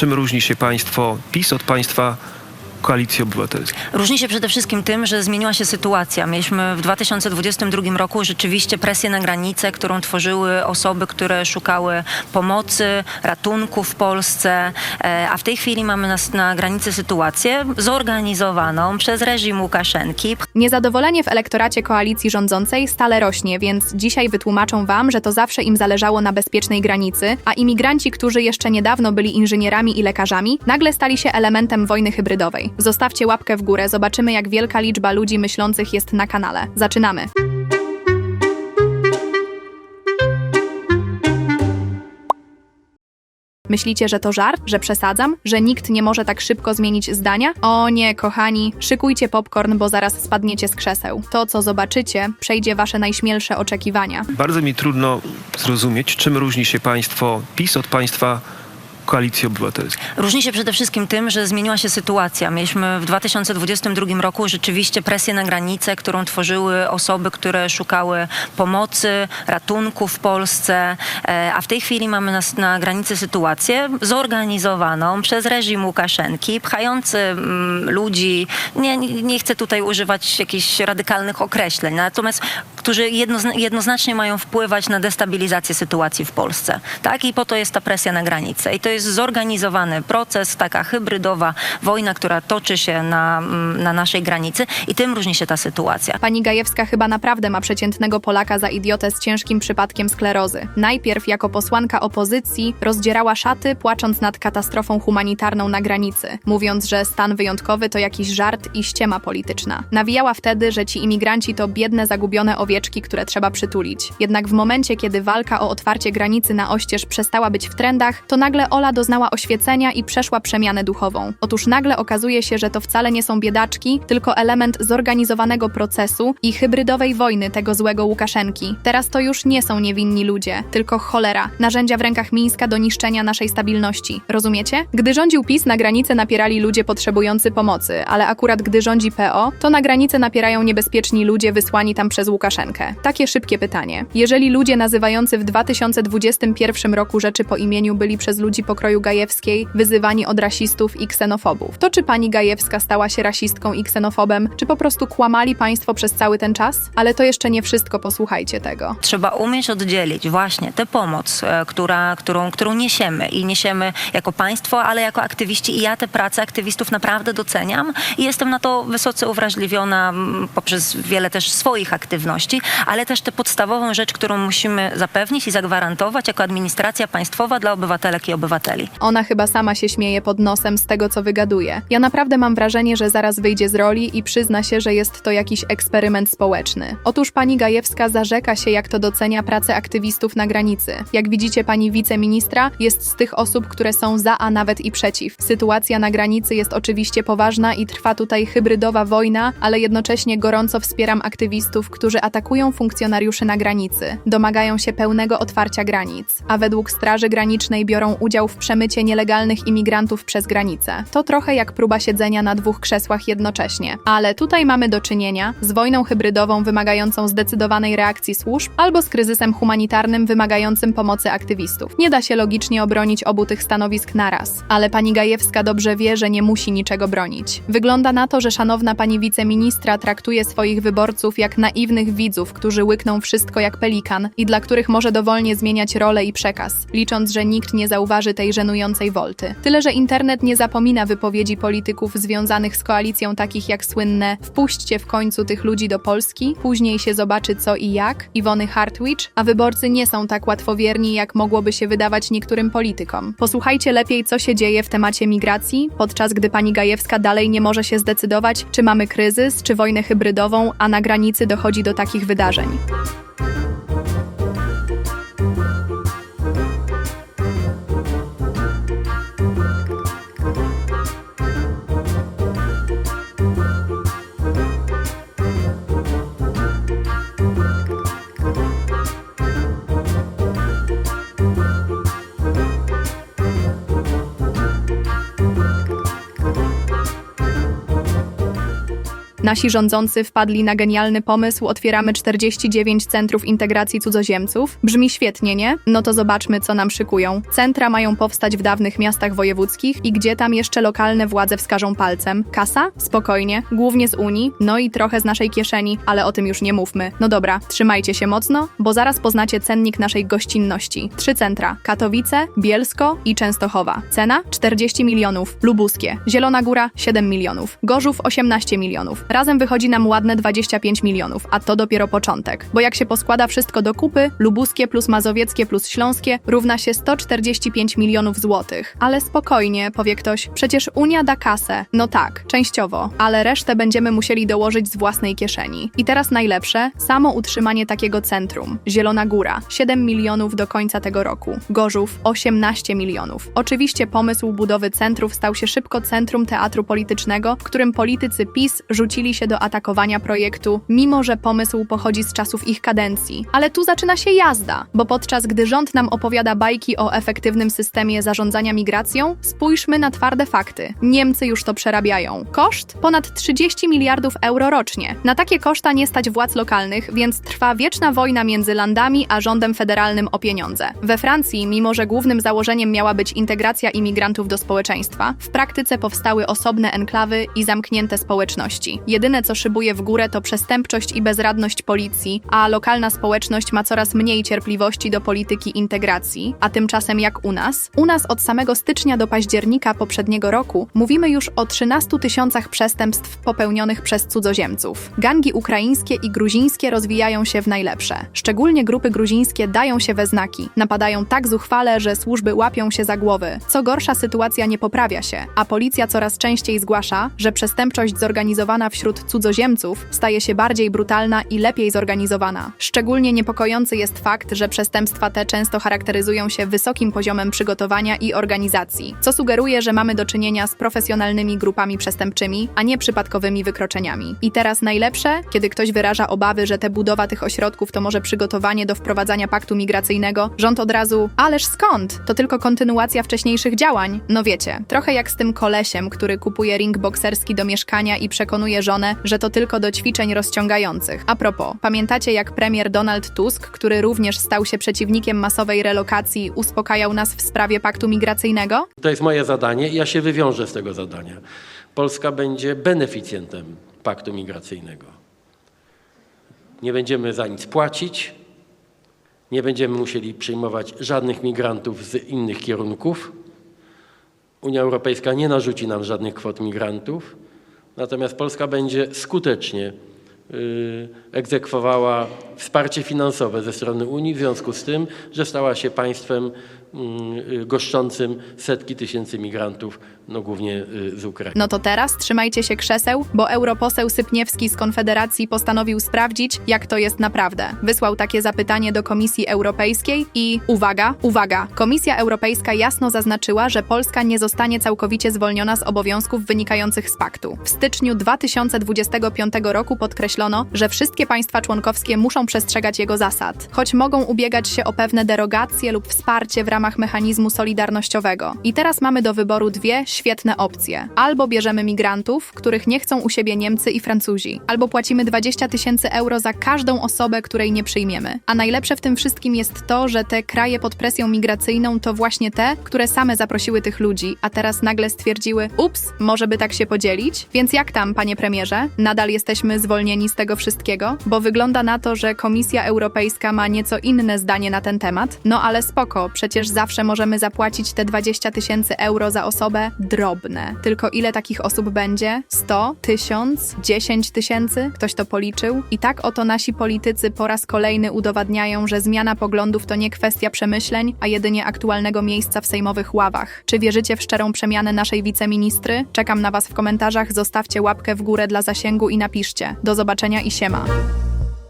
czym różni się państwo PiS od państwa Koalicji Obywatelskiej? Różni się przede wszystkim tym, że zmieniła się sytuacja. Mieliśmy w 2022 roku rzeczywiście presję na granicę, którą tworzyły osoby, które szukały pomocy, ratunku w Polsce, e, a w tej chwili mamy na, na granicy sytuację zorganizowaną przez reżim Łukaszenki. Niezadowolenie w elektoracie koalicji rządzącej stale rośnie, więc dzisiaj wytłumaczą wam, że to zawsze im zależało na bezpiecznej granicy, a imigranci, którzy jeszcze niedawno byli inżynierami i lekarzami, nagle stali się elementem wojny hybrydowej. Zostawcie łapkę w górę, zobaczymy jak wielka liczba ludzi myślących jest na kanale. Zaczynamy. Myślicie, że to żart, że przesadzam, że nikt nie może tak szybko zmienić zdania? O nie, kochani, szykujcie popcorn, bo zaraz spadniecie z krzeseł. To, co zobaczycie, przejdzie wasze najśmielsze oczekiwania. Bardzo mi trudno zrozumieć, czym różni się państwo PiS od państwa Koalicji Obywatelskiej. Różni się przede wszystkim tym, że zmieniła się sytuacja. Mieliśmy w 2022 roku rzeczywiście presję na granicę, którą tworzyły osoby, które szukały pomocy, ratunku w Polsce, e, a w tej chwili mamy na, granicy sytuację zorganizowaną przez reżim Łukaszenki, pchający mm, ludzi, nie nie chcę tutaj używać jakichś radykalnych określeń, natomiast którzy jednozna, jednoznacznie mają wpływać na destabilizację sytuacji w Polsce. Tak? I po to jest ta presja na granicę. I to jest zorganizowany proces, taka hybrydowa wojna, która toczy się na, mm, na naszej granicy i tym różni się ta sytuacja. Pani Gajewska chyba naprawdę ma przeciętnego Polaka za idiotę z ciężkim przypadkiem sklerozy. Najpierw jako posłanka opozycji rozdzierała szaty, płacząc nad katastrofą humanitarną na granicy, mówiąc, że stan wyjątkowy to jakiś żart i ściema polityczna. Nawijała wtedy, że ci imigranci to biedne, zagubione owieczki, które trzeba przytulić. Jednak w momencie, kiedy walka o otwarcie granicy na oścież przestała być w trendach, to nagle Ola doznała oświecenia i przeszła przemianę duchową. Otóż nagle okazuje się, że to wcale nie są biedaczki, tylko element zorganizowanego procesu i hybrydowej wojny tego złego Łukaszenki. Teraz to już nie są niewinni ludzie, tylko cholera, narzędzia w rękach Mińska do niszczenia naszej stabilności. Rozumiecie? Gdy rządził PiS, na granicę napierali ludzie potrzebujący pomocy, ale akurat gdy rządzi PO, to na granicę napierają niebezpieczni ludzie wysłani tam przez Łukaszenkę. Takie szybkie pytanie. Jeżeli ludzie nazywający w 2021 roku rzeczy po imieniu byli przez ludzi pokroju Gajewskiej wyzywani od rasistów i ksenofobów, to czy pani Gajewska stała się rasistką i ksenofobem, czy po prostu kłamali państwo przez cały ten czas? Ale to jeszcze nie wszystko, posłuchajcie tego. Trzeba umieć oddzielić właśnie tę pomoc, e, która, którą, którą niesiemy i niesiemy jako państwo, ale jako aktywiści i ja tę pracę aktywistów naprawdę doceniam i jestem na to wysoce uwrażliwiona mm, poprzez wiele też swoich aktywności, ale też tę podstawową rzecz, którą musimy zapewnić i zagwarantować jako administracja państwowa dla obywatelek i obywateli. Ona chyba sama się śmieje pod nosem z tego, co wygaduje. Ja naprawdę mam wrażenie, że zaraz wyjdzie z roli i przyzna się, że jest to jakiś eksperyment społeczny. Otóż pani Gajewska zarzeka się, jak to docenia pracę aktywistów na granicy. Jak widzicie, pani wiceministra jest z tych osób, które są za, a nawet i przeciw. Sytuacja na granicy jest oczywiście poważna i trwa tutaj hybrydowa wojna, ale jednocześnie gorąco wspieram aktywistów, którzy atakują funkcjonariuszy na granicy. Domagają się pełnego otwarcia granic, a według Straży Granicznej biorą udział w przemycie nielegalnych imigrantów przez granicę. To trochę jak próba siedzenia na dwóch krzesłach jednocześnie. Ale tutaj mamy do czynienia z wojną hybrydową wymagającą zdecydowanej reakcji służb albo z kryzysem humanitarnym wymagającym pomocy aktywistów. Nie da się logicznie obronić obu tych stanowisk naraz, ale pani Gajewska dobrze wie, że nie musi niczego bronić. Wygląda na to, że szanowna pani wiceministra traktuje swoich wyborców jak naiwnych widzów, którzy łykną wszystko jak pelikan i dla których może dowolnie zmieniać rolę i przekaz, licząc, że nikt nie zauważy tej żenującej wolty. Tyle, że internet nie zapomina wypowiedzi polityków związanych z koalicją takich jak słynne wpuśćcie w końcu tych ludzi do Polski, później się zobaczy co i jak, Iwony Hartwich, a wyborcy nie są tak łatwowierni, jak mogłoby się wydawać niektórym politykom. Posłuchajcie lepiej, co się dzieje w temacie migracji, podczas gdy pani Gajewska dalej nie może się zdecydować, czy mamy kryzys, czy wojnę hybrydową, a na granicy dochodzi do takich wydarzeń. Nasi rządzący wpadli na genialny pomysł, otwieramy 49 centrów integracji cudzoziemców. Brzmi świetnie, nie? No to zobaczmy, co nam szykują. Centra mają powstać w dawnych miastach wojewódzkich i gdzie tam jeszcze lokalne władze wskażą palcem. Kasa? Spokojnie. Głównie z Unii, no i trochę z naszej kieszeni, ale o tym już nie mówmy. No dobra, trzymajcie się mocno, bo zaraz poznacie cennik naszej gościnności. Trzy centra. Katowice, Bielsko i Częstochowa. Cena? 40 milionów. Lubuskie. Zielona Góra 7 milionów. Gorzów 18 milionów. Razem wychodzi nam ładne 25 milionów, a to dopiero początek. Bo jak się poskłada wszystko do kupy, lubuskie plus mazowieckie plus śląskie równa się 145 milionów złotych. Ale spokojnie, powie ktoś, przecież Unia da kasę. No tak, częściowo, ale resztę będziemy musieli dołożyć z własnej kieszeni. I teraz najlepsze, samo utrzymanie takiego centrum. Zielona Góra 7 milionów do końca tego roku. Gorzów 18 milionów. Oczywiście pomysł budowy centrów stał się szybko centrum teatru politycznego, w którym politycy PiS rzucili się do atakowania projektu, mimo że pomysł pochodzi z czasów ich kadencji. Ale tu zaczyna się jazda, bo podczas gdy rząd nam opowiada bajki o efektywnym systemie zarządzania migracją, spójrzmy na twarde fakty. Niemcy już to przerabiają. Koszt? Ponad 30 miliardów euro rocznie. Na takie koszta nie stać władz lokalnych, więc trwa wieczna wojna między landami a rządem federalnym o pieniądze. We Francji, mimo że głównym założeniem miała być integracja imigrantów do społeczeństwa, w praktyce powstały osobne enklawy i zamknięte społeczności. Jedyne co szybuje w górę to przestępczość i bezradność policji, a lokalna społeczność ma coraz mniej cierpliwości do polityki integracji. A tymczasem jak u nas? U nas od samego stycznia do października poprzedniego roku mówimy już o 13 tysiącach przestępstw popełnionych przez cudzoziemców. Gangi ukraińskie i gruzińskie rozwijają się w najlepsze. Szczególnie grupy gruzińskie dają się we znaki. Napadają tak zuchwale, że służby łapią się za głowy. Co gorsza, sytuacja nie poprawia się, a policja coraz częściej zgłasza, że przestępczość zorganizowana wśród cudzoziemców staje się bardziej brutalna i lepiej zorganizowana. Szczególnie niepokojący jest fakt, że przestępstwa te często charakteryzują się wysokim poziomem przygotowania i organizacji, co sugeruje, że mamy do czynienia z profesjonalnymi grupami przestępczymi, a nie przypadkowymi wykroczeniami. I teraz najlepsze, kiedy ktoś wyraża obawy, że te budowa tych ośrodków to może przygotowanie do wprowadzania paktu migracyjnego, rząd od razu, ależ skąd? To tylko kontynuacja wcześniejszych działań. No wiecie, trochę jak z tym kolesiem, który kupuje ring bokserski do mieszkania i przekonuje że to tylko do ćwiczeń rozciągających. A propos, pamiętacie jak premier Donald Tusk, który również stał się przeciwnikiem masowej relokacji, uspokajał nas w sprawie paktu migracyjnego? To jest moje zadanie i ja się wywiążę z tego zadania. Polska będzie beneficjentem paktu migracyjnego. Nie będziemy za nic płacić, nie będziemy musieli przyjmować żadnych migrantów z innych kierunków. Unia Europejska nie narzuci nam żadnych kwot migrantów, natomiast Polska będzie skutecznie egzekwowała wsparcie finansowe ze strony Unii w związku z tym, że stała się państwem y, goszczącym setki tysięcy migrantów, no głównie y, z Ukrainy. No to teraz trzymajcie się krzeseł, bo europoseł Sypniewski z Konfederacji postanowił sprawdzić, jak to jest naprawdę. Wysłał takie zapytanie do Komisji Europejskiej i uwaga, uwaga, Komisja Europejska jasno zaznaczyła, że Polska nie zostanie całkowicie zwolniona z obowiązków wynikających z paktu. W styczniu 2025 roku podkreślono, że wszystkie państwa członkowskie muszą przestrzegać jego zasad, choć mogą ubiegać się o pewne derogacje lub wsparcie w ramach mechanizmu solidarnościowego. I teraz mamy do wyboru dwie świetne opcje. Albo bierzemy migrantów, których nie chcą u siebie Niemcy i Francuzi, albo płacimy 20 tysięcy euro za każdą osobę, której nie przyjmiemy. A najlepsze w tym wszystkim jest to, że te kraje pod presją migracyjną to właśnie te, które same zaprosiły tych ludzi, a teraz nagle stwierdziły: ups, może by tak się podzielić? Więc jak tam, panie premierze? Nadal jesteśmy zwolnieni z tego wszystkiego? Bo wygląda na to, że Komisja Europejska ma nieco inne zdanie na ten temat. No ale spoko, przecież zawsze możemy zapłacić te 20 tysięcy euro za osobę drobne. Tylko ile takich osób będzie? 100? 1000? 10 tysięcy? Ktoś to policzył? I tak oto nasi politycy po raz kolejny udowadniają, że zmiana poglądów to nie kwestia przemyśleń, a jedynie aktualnego miejsca w sejmowych ławach. Czy wierzycie w szczerą przemianę naszej wiceministry? Czekam na Was w komentarzach, zostawcie łapkę w górę dla zasięgu i napiszcie. Do zobaczenia i siema.